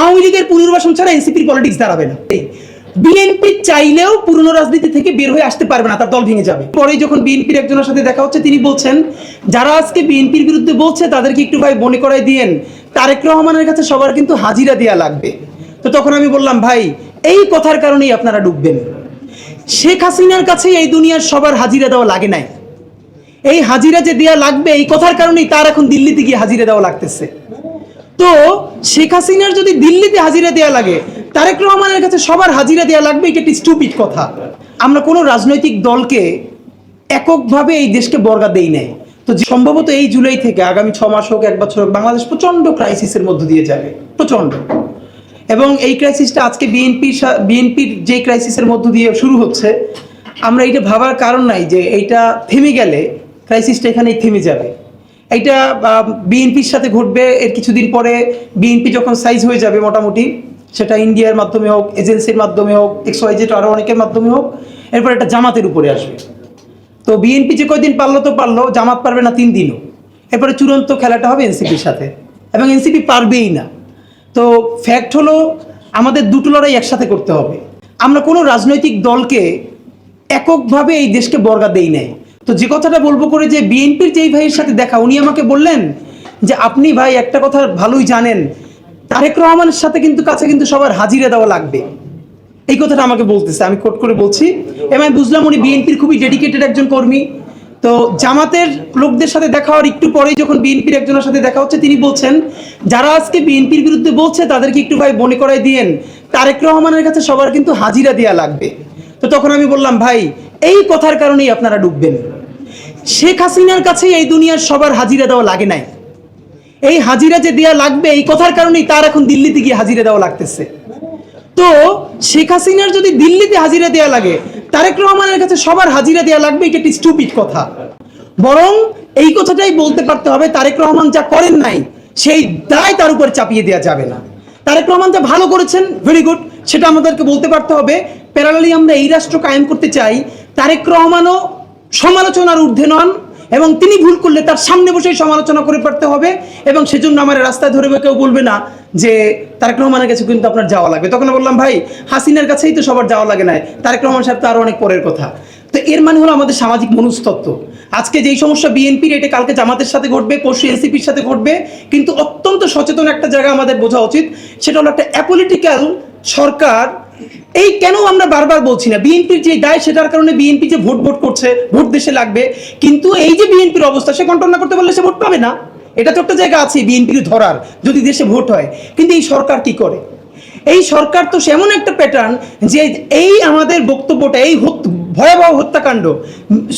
আওয়ামী লীগের পুনর্বাসন ছাড়া এনসিপির পলিটিক্স দাঁড়াবে না। বিএনপি চাইলেও পুরনো রাজনীতি থেকে বের হয়ে আসতে পারবে না, তার দল ভেঙে যাবে। পরে যখন বিএনপির একজনের সাথে দেখা হচ্ছে, তিনি বলছেন, যারা আজকে বিএনপির বিরুদ্ধে বলছে, তাদেরকে একটু ভাই মনে করাই দিয়েন। তারেক রহমানের কাছে সবার কিন্তু হাজিরা দেয়া লাগবে। তো তখন আমি বললাম, ভাই, এই কথার কারণেই আপনারা ডুববেন। শেখ হাসিনার কাছে এই দুনিয়ার সবার হাজিরা দেওয়া লাগে নাই। এই হাজিরা যে দেওয়া লাগবে, এই কথার কারণেই তার এখন দিল্লিতে গিয়ে হাজিরা দেওয়া লাগতেছে। তো শেখ হাসিনার যদি দিল্লিতে হাজিরা দেওয়া লাগে, তারেক রহমানের কাছে সবার হাজিরা দেওয়া লাগবে, এটা একটি স্টুপিড কথা। আমরা কোনো রাজনৈতিক দলকে এককভাবে এই দেশকে বর্গা দেই নাই। তো সম্ভবত এই জুলাই থেকে আগামী ছ মাস হোক, এক বছর হোক, বাংলাদেশ প্রচণ্ড ক্রাইসিসের মধ্য দিয়ে যাবে প্রচণ্ড এবং এই ক্রাইসিসটা আজকে বিএনপির বিএনপির যে ক্রাইসিসের মধ্য দিয়ে শুরু হচ্ছে, আমরা এটা ভাবার কারণ নাই যে এইটা থেমে গেলে ক্রাইসিসটা এখানেই থেমে যাবে। এইটা বিএনপির সাথে ঘটবে, এর কিছুদিন পরে বিএনপি যখন সাইজ হয়ে যাবে মোটামুটি, সেটা ইন্ডিয়ার মাধ্যমে হোক এজেন্সির মাধ্যমে হোক এক্স ওয়াই জেড আরও অনেকের মাধ্যমে হোক, এরপর একটা জামাতের উপরে আসবে। তো বিএনপি যে কয়দিন পারল তো পারল, জামাত পারবে না তিন দিনও। এরপরে চূড়ান্ত খেলাটা হবে এনসিপির সাথে। এবং এনসিপি পারবেই না। তো ফ্যাক্ট হলো, আমাদের দুটো লড়াই একসাথে করতে হবে। আমরা কোনো রাজনৈতিক দলকে এককভাবে এই দেশকে বর্গা দেই নাই। তো যে কথাটা বলব করে যে বিএনপির যেই ভাইয়ের সাথে দেখা, উনি আমাকে বললেন যে, আপনি ভাই একটা কথা ভালোই জানেন, তারেক রহমানের সাথে কিন্তু কাছে কিন্তু সবার হাজিরা দেওয়া লাগবে। এই কথাটা আমাকে বলতেছে, আমি কোট করে বলছি। এবং আমি বুঝলাম উনি বিএনপির খুবই ডেডিকেটেড একজন কর্মী। তো জামাতের লোকদের সাথে দেখা হওয়ার একটু পরেই যখন বিএনপির একজনের সাথে দেখা হচ্ছে, তিনি বলছেন, যারা আজকে বিএনপির বিরুদ্ধে বলছে, তাদেরকে একটু ভাই মনে করাই দিয়েন। তারেক রহমানের কাছে সবার কিন্তু হাজিরা দেওয়া লাগবে। তো তখন আমি বললাম, ভাই এই কথার কারণেই আপনারা ডুববেন। শেখ হাসিনার কাছে এই দুনিয়ার সবার হাজিরা দেওয়া লাগে নাই। এই হাজিরা যে দেওয়া লাগবে, এই কথার কারণেই তার এখন দিল্লিতে গিয়ে হাজিরা দেওয়া লাগতেছে। তো শেখ হাসিনার যদি দিল্লিতে হাজিরা দেওয়া লাগে, তারেক রহমানের কাছে সবার হাজিরা দেওয়া লাগবে, এটা একটি স্টুপিড কথা। বরং এই কথাটাই বলতে পারতে হবে, তারেক রহমান যা করেন নাই, সেই দায় তার উপর চাপিয়ে দেওয়া যাবে না। তারেক রহমান যা ভালো করেছেন ভেরি গুড সেটা আমাদেরকে বলতে পারতে হবে। প্যারালালি আমরা এই রাষ্ট্র কায়েম করতে চাই, তারেক রহমানও সমালোচনার ঊর্ধ্বে নন এবং তিনি ভুল করলে তার সামনে বসেই সমালোচনা করে পারতে হবে এবং সেজন্য আমার রাস্তায় ধরে কেউ বলবে না যে তারেক রহমানের কাছে কিন্তু আপনার যাওয়া লাগবে। তখন বললাম, ভাই, হাসিনার কাছেই তো সবার যাওয়া লাগে না তারেক রহমান সাহেব তো আরও অনেক পরের কথা। তো এর মানে হলো আমাদের সামাজিক মনস্তত্ত্ব। আজকে যেই সমস্যা বিএনপির, এটা কালকে জামাতের সাথে ঘটবে, পরশু এনসিপির সাথে ঘটবে, কিন্তু অত্যন্ত সচেতন একটা জায়গা আমাদের বোঝা উচিত। সেটা হলো একটা অ্যাপলিটিক্যাল সরকার এই কেন আমরা বারবার বলছি না? বিএনপির যে দায়, সেটার কারণে বিএনপি যে ভোট ভোট করছে, ভোট দেশে লাগবে, কিন্তু এই যে বিএনপির অবস্থা, সে কন্ট্রোল না করতে পারলে সে ভোট পাবে না। এটা তো একটা জায়গা আছে বিএনপির ধরার, যদি দেশে ভোট হয়। কিন্তু এই সরকার কি করে? এই সরকার তো সেমন একটা প্যাটার্ন যে এই আমাদের বক্তব্যটা, এই ভয়াবহ হত্যাকাণ্ড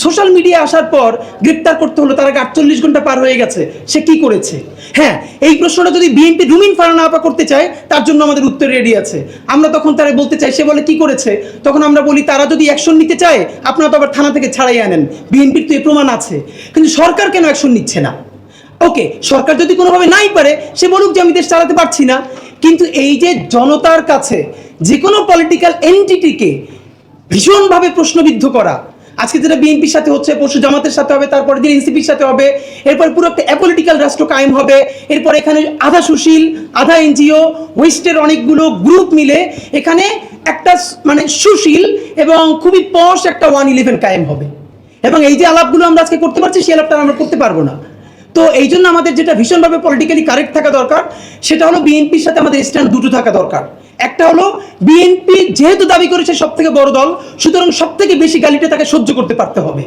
সোশ্যাল মিডিয়া আসার পর গ্রেপ্তার করতে হলো, তার আগে আটচল্লিশ ঘণ্টা পার হয়ে গেছে, সে কি করেছে? হ্যাঁ এই প্রশ্নটা যদি বিএনপি রুমিন ফারানা আপা করতে চায়, তার জন্য আমাদের উত্তর রেডি আছে। আমরা তখন তারা বলতে চাই, সে বলে কি করেছে? তখন আমরা বলি, তারা যদি অ্যাকশন নিতে চায় আপনারা তো আবার থানা থেকে ছাড়াই আনেন। বিএনপির তো এ প্রমাণ আছে। কিন্তু সরকার কেন অ্যাকশন নিচ্ছে না? ওকে সরকার যদি কোনোভাবে নাই পারে, সে বলুক যে আমি দেশ চালাতে পারছি না। কিন্তু এই যে জনতার কাছে যে কোনো পলিটিক্যাল এন্টিটিকে ভীষণভাবে প্রশ্নবিদ্ধ করা, আজকে যেটা বিএনপির সাথে হচ্ছে, পরশু জামাতের সাথে হবে তারপরে দিন এনসিপির সাথে হবে, এরপর পুরো একটা অ্যাপলিটিক্যাল রাষ্ট্র কায়েম হবে, এরপর এখানে আধা সুশীল, আধা এনজিও ওয়েস্টের অনেকগুলো গ্রুপ মিলে এখানে একটা মানে সুশীল এবং খুবই পশ একটা ওয়ান ইলেভেন কায়েম হবে। এবং এই যে আলাপগুলো আমরা আজকে করতে পারছি, সেই আলাপটা আমরা করতে পারব না। তো এই জন্য আমাদের যেটা ভীষণভাবে পলিটিক্যালি কারেক্ট থাকা দরকার, সেটা হলো বিএনপির সাথে আমাদের স্ট্যান্ড দুটো থাকা দরকার। একটা হলো বিএনপি যেহেতু দাবি করেছে সব থেকে বড় দল, সুতরাং সব থেকে বেশি গালিটা তাকে সহ্য করতে পারতে হবে।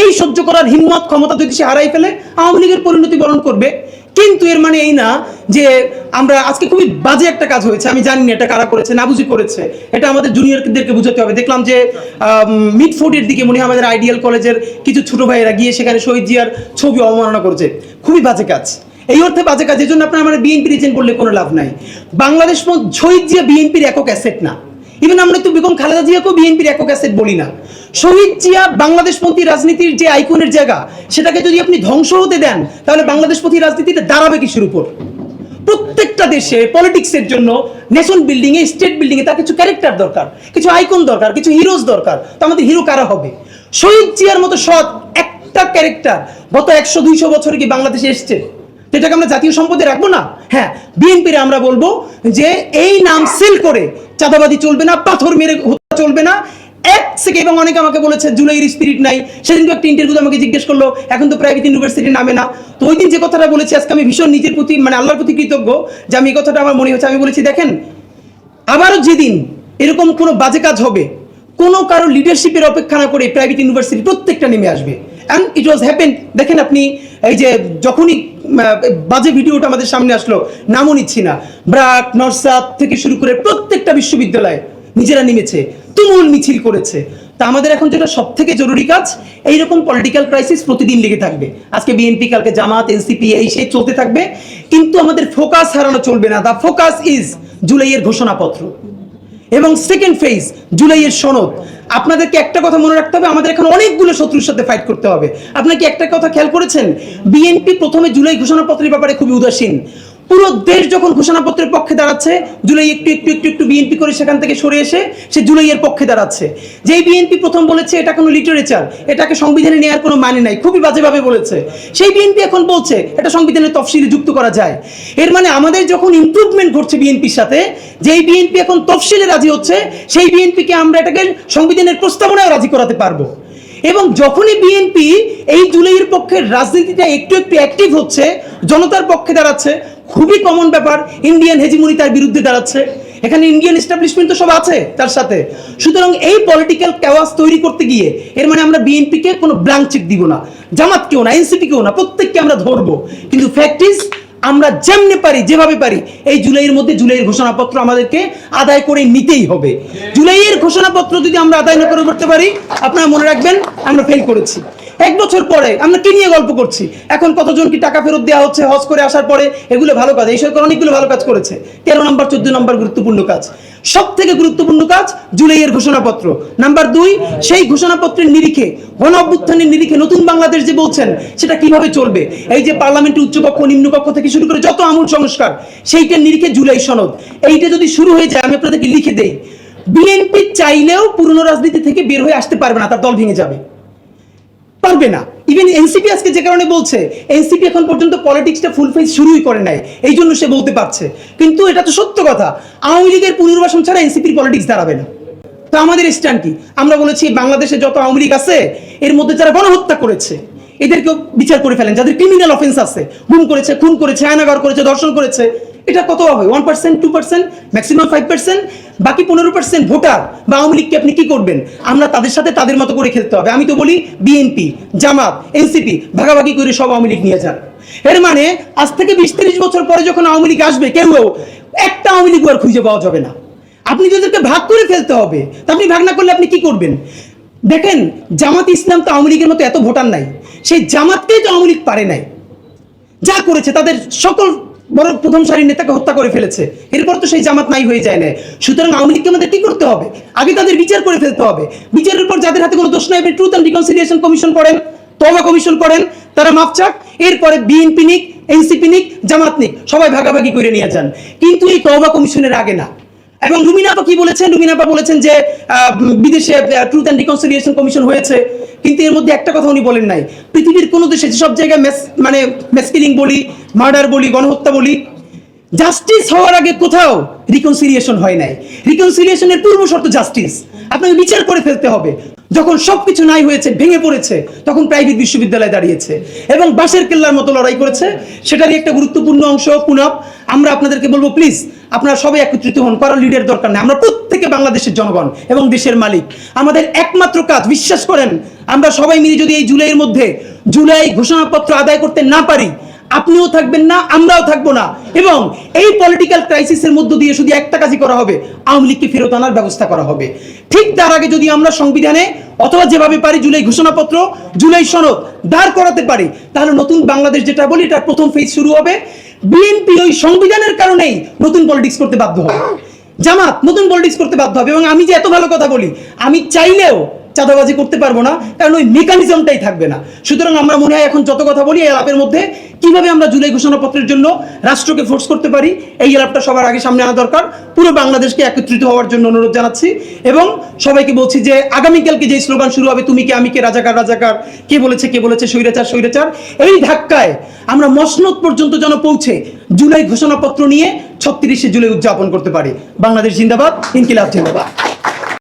এই সহ্য করার হিম্মত, ক্ষমতা যদি সে হারাই ফেলে, আওয়ামী লীগের পরিণতি বরণ করবে। কিন্তু এর মানে এই না যে আমরা আজকে খুবই বাজে একটা কাজ হয়েছে, আমি জানি না এটা কারা করেছে না বুঝি করেছে। এটা আমাদের জুনিয়রদেরকে বুঝাতে হবে। দেখলাম যে মিড ফোর্টের দিকে মনে হয় আমাদের আইডিয়াল কলেজের কিছু ছোট ভাইয়েরা গিয়ে সেখানে শহীদ জিয়ার ছবি অবমাননা করেছে। খুবই বাজে কাজ। এই অর্থে বাজে কাজ এই জন্য আপনার আমার বিএনপি রিজেন্ট করলে কোনো লাভ নাই। বাংলাদেশ শহীদ জিয়া বিএনপির একক অ্যাসেট না। ইভেন আমরা তো বেগম খালেদা জিয়াকেও বিএনপির একক অ্যাসেট বলি না। শহীদ জিয়া বাংলাদেশপন্থী রাজনীতির যে আইকনের জায়গা, সেটাকে যদি আপনি ধ্বংস হতে দেন, তাহলে বাংলাদেশপন্থী রাজনীতিটা দাঁড়াবে কিসের উপর? প্রত্যেকটা দেশে পলিটিক্সের জন্য নেশন বিল্ডিং এ স্টেট বিল্ডিং এ তার কিছু ক্যারেক্টার দরকার, কিছু আইকন দরকার, কিছু হিরোজ দরকার। তো আমাদের হিরো কারা হবে? শহীদ জিয়ার মতো সৎ একটা ক্যারেক্টার গত একশো দুইশো বছরে কি বাংলাদেশে এসছে? এটাকে আমরা জাতীয় সম্পদে রাখব না? হ্যাঁ বিএনপির আমরা বলব যে এই নাম সেল করে চাঁদাবাদি চলবে না, পাথর মেরে হত্যা চলবে না। এক সেকেন্ড এবং অনেকে আমাকে বলেছে, জুলাইয়ের স্পিরিট নাই। সেদিন তো একটা ইন্টারভিউ আমাকে জিজ্ঞেস করল, এখন তো প্রাইভেট ইউনিভার্সিটি নামে না। তো ওই দিন যে কথাটা বলেছি, আজকে আমি ভীষণ নিজের প্রতি মানে আল্লাহর প্রতি কৃতজ্ঞ যে আমি এই কথাটা আমার মনে হচ্ছে আমি বলেছি, দেখেন, আবারও যেদিন এরকম কোনো বাজে কাজ হবে, কোনো কারও লিডারশিপের অপেক্ষা না করে প্রাইভেট ইউনিভার্সিটি প্রত্যেকটা নেমে আসবে। অ্যান্ড ইট ওয়াজ হ্যাপেন দেখেন আপনি, এই যে যখনই বাজে ভিডিওটা আমাদের সামনে আসলো, নামও নিচ্ছি না। ব্রাক, নরসাদ থেকে শুরু করে প্রত্যেকটা বিশ্ববিদ্যালয় নিজেরা নেমেছে, তুমুল মিছিল করেছে। তা আমাদের এখন যেটা সব থেকে জরুরি কাজ, এইরকম পলিটিক্যাল ক্রাইসিস প্রতিদিন লেগে থাকবে। আজকে বিএনপি কালকে জামাত এনসিপি এই সেই চলতে থাকবে। কিন্তু আমাদের ফোকাস হারানো চলবে না। দা ফোকাস ইজ জুলাইয়ের ঘোষণাপত্র। এবং সেকেন্ড ফেজ জুলাইয়ের সনদ। আপনাদেরকে একটা কথা মনে রাখতে হবে, আমাদের এখানে অনেকগুলো শত্রুর সাথে ফাইট করতে হবে। আপনাকে একটা কথা খেয়াল করেছেন? বিএনপি প্রথমে জুলাই ঘোষণাপত্রের ব্যাপারে খুবই উদাসীন। পুরো দেশ যখন ঘোষণাপত্রের পক্ষে দাঁড়াচ্ছে, জুলাই একটু একটু একটু একটু বিএনপি করে সেখান থেকে সরে এসে সে জুলাইয়ের পক্ষে দাঁড়াচ্ছে। যেই বিএনপি প্রথম বলেছে, এটা কোনো লিটারেচার এটাকে সংবিধানে নেওয়ার কোনো মানে নাই, খুবই বাজেভাবে বলেছে। সেই বিএনপি এখন বলছে, এটা সংবিধানের তফসিলে যুক্ত করা যায়। এর মানে আমাদের যখন ইম্প্রুভমেন্ট ঘটছে বিএনপির সাথে, যেই বিএনপি এখন তফসিলে রাজি হচ্ছে, সেই বিএনপিকে আমরা এটাকে সংবিধানের প্রস্তাবনায় রাজি করাতে পারব। এবং যখনই বিএনপি এই জুলাইয়ের পক্ষে রাজনীতিটা একটু একটু অ্যাক্টিভ হচ্ছে, জনতার পক্ষে দাঁড়াচ্ছে খুবই কমন ব্যাপার ইন্ডিয়ান হেজিমনি তার বিরুদ্ধে দাঁড়াচ্ছে। এখানে ইন্ডিয়ান এস্টাবলিশমেন্ট তো সব আছে তার সাথে। সুতরাং এই পলিটিক্যাল ক্যাওয়াস তৈরি করতে গিয়ে, এর মানে আমরা বিএনপিকে কোনো ব্ল্যাঙ্ক চেক দিব না। জামাতকেও না এনসিপিকেও না, প্রত্যেককে আমরা ধরবো। কিন্তু ফ্যাক্ট ইজ আমরা যেমনি পারি, যেভাবে পারি, এই জুলাইয়ের মধ্যে জুলাইয়ের ঘোষণাপত্র আমাদেরকে আদায় করে নিতেই হবে। জুলাইয়ের ঘোষণাপত্র যদি আমরা আদায় না করে করতে পারি, আপনারা মনে রাখবেন, আমরা ফেল করেছি। এক বছর পরে আমরা কি নিয়ে গল্প করছি? এখন কতজন কি টাকা ফেরত দেওয়া হচ্ছে, হজ করে আসার পরে? এগুলো ভালো কাজ। এই সরকার অনেকগুলো ভালো কাজ করেছে। তেরো নম্বর, চোদ্দ নম্বর গুরুত্বপূর্ণ কাজ। সব থেকে গুরুত্বপূর্ণ কাজ জুলাইয়ের ঘোষণাপত্র। নাম্বার দুই, সেই ঘোষণাপত্রের নিরিখে, গণ অভ্যুত্থানের নিরিখে নতুন বাংলাদেশ যে বলছেন, সেটা কীভাবে চলবে? এই যে পার্লামেন্টের উচ্চকক্ষ নিম্নকক্ষ থেকে শুরু করে যত আমূল সংস্কার, সেইটার নিরিখে জুলাই সনদ। এইটা যদি শুরু হয়ে যায়, আমি আপনাদেরকে লিখে দেই। বিএনপি চাইলেও পুরনো রাজনীতি থেকে বের হয়ে আসতে পারবে না, তার দল ভেঙে যাবে। পারবে না। ইভেন এনসিপি আজকে যে কারণে বলছে এনসিপি এখন পর্যন্ত পলিটিক্সটা ফুল ফেজ শুরুই করে নাই। এই জন্য সে বলতে পারছে। কিন্তু এটা তো সত্য কথা। আওয়ামী লীগের পুনর্বাসন ছাড়া এনসিপির পলিটিক্স দাঁড়াবে না। তো আমাদের স্ট্যান্ড কি? আমরা বলেছি, বাংলাদেশে যত আওয়ামী লীগ আছে, এর মধ্যে যারা গণহত্যা করেছে, এদেরকেও বিচার করে ফেলেন। যাদের ক্রিমিনাল অফেন্স আছে, গুম করেছে, খুন করেছে আয়নাগর করেছে, ধর্ষণ করেছে এটা কত হবে? One percent two percent maximum five percent বাকি পনেরো পার্সেন্ট ভোটার বা আওয়ামী লীগকে আপনি কি করবেন? আমরা তাদের সাথে তাদের মতো করে খেলতে হবে। আমি তো বলি বিএনপি জামাত এনসিপি ভাগাভাগি করে সব আওয়ামী লীগ নিয়ে যান। এর মানে আজ থেকে বিশ তিরিশ বছর পরে যখন আওয়ামী লীগ আসবে, কেউ একটা আওয়ামী লীগ আর খুঁজে পাওয়া যাবে না। আপনি যাদেরকে ভাগ করে ফেলতে হবে, তা আপনি ভাগ না করলে আপনি কি করবেন? দেখেন, জামাত ইসলাম তো আওয়ামী লীগের মতো এত ভোটার নাই। সেই জামাতকেই তো আওয়ামী লীগ পারে নাই। যা করেছে, তাদের সকল বড় প্রথম সারির নেতাকে হত্যা করে ফেলেছে। এরপর তো সেই জামাত নাই হয়ে যায় না। সুতরাং আওয়ামী লীগকে আমাদের কি করতে হবে? আগে তাদের বিচার করে ফেলতে হবে। বিচারের পর যাদের হাতে কোনো দোষ নাই ট্রুথ অ্যান্ড রিকনসিলিয়েশন কমিশন করেন তবা কমিশন করেন, তারা মাপ চাক। এরপরে বিএনপি নিক এনসিপি নিক, জামাত নিক, সবাই ভাগাভাগি করে নিয়ে যান। কিন্তু এই তবা কমিশনের আগে না। এবং রুমিনাপা কি বলেছেন? রুমিনাপা বলেছেন যে বিদেশে ট্রুথ অ্যান্ড রিকনসিলিয়েশন কমিশন হয়েছে, কিন্তু এর মধ্যে একটা কথা উনি বলেন নাই। পৃথিবীর কোনো দেশে যেসব জায়গায় মেস মানে মেসকিলিং বলি মার্ডার বলি, গণহত্যা বলি জাস্টিস হওয়ার আগে কোথাও রিকনসিলিয়েশন হয় নাই। রিকনসিলিয়েশনের পূর্ব শর্ত জাস্টিস আপনাকে বিচার করে ফেলতে হবে। যখন সবকিছু নাই হয়েছে, ভেঙে পড়েছে, তখন প্রাইভেট বিশ্ববিদ্যালয় দাঁড়িয়েছে। এবং বাঁশের কেল্লার মতো লড়াই করেছে। সেটারই একটা গুরুত্বপূর্ণ অংশ, পুনপ। আমরা আপনাদেরকে বলব প্লিজ আপনারা সবাই একত্রিত হন, কারও লিডের দরকার নেই। আমরা প্রত্যেকে বাংলাদেশের জনগণ এবং দেশের মালিক। আমাদের একমাত্র কাজ, বিশ্বাস করেন, আমরা সবাই মিলে যদি এই জুলাইয়ের মধ্যে জুলাই ঘোষণাপত্র আদায় করতে না পারি, আপনিও থাকবেন না, আমরাও থাকব না। এবং এই পলিটিক্যাল ক্রাইসিসের মধ্য দিয়ে শুধু একটা কাজই করা হবে, আওয়ামী লীগকে ফেরত আনার ব্যবস্থা করা হবে। ঠিক তার আগে যদি আমরা সংবিধানে অথবা যেভাবে পারি জুলাই ঘোষণাপত্র, জুলাই সনদ দাঁড় করাতে পারি, তাহলে নতুন বাংলাদেশ যেটা বলি এটা প্রথম ফেজ শুরু হবে। বিএনপি ওই সংবিধানের কারণেই নতুন পলিটিক্স করতে বাধ্য হবে। জামাত, নতুন পলিটিক্স করতে বাধ্য হবে। এবং আমি যে এত ভালো কথা বলি, আমি চাইলেও চাঁদাবাজি করতে পারব না, কারণ ওই মেকানিজমটাই থাকবে না। সুতরাং আমরা মনে হয় এখন যত কথা বলি এই আলাপের মধ্যে, কীভাবে আমরা জুলাই ঘোষণাপত্রের জন্য রাষ্ট্রকে ফোর্স করতে পারি, এই আলাপটা সবার আগে সামনে আনা দরকার। পুরো বাংলাদেশকে একত্রিত হওয়ার জন্য অনুরোধ জানাচ্ছি এবং সবাইকে বলছি যে আগামীকালকে যে স্লোগান শুরু হবে, তুমি কে, আমি কে, রাজাকার রাজাকার, কে বলেছে কে বলেছে, স্বৈরাচার স্বৈরাচার, এই ধাক্কায় আমরা মসনদ পর্যন্ত যেন পৌঁছে জুলাই ঘোষণাপত্র নিয়ে ছত্রিশে জুলাই উদযাপন করতে পারি। বাংলাদেশ জিন্দাবাদ, ইনকিলাব জিন্দাবাদ।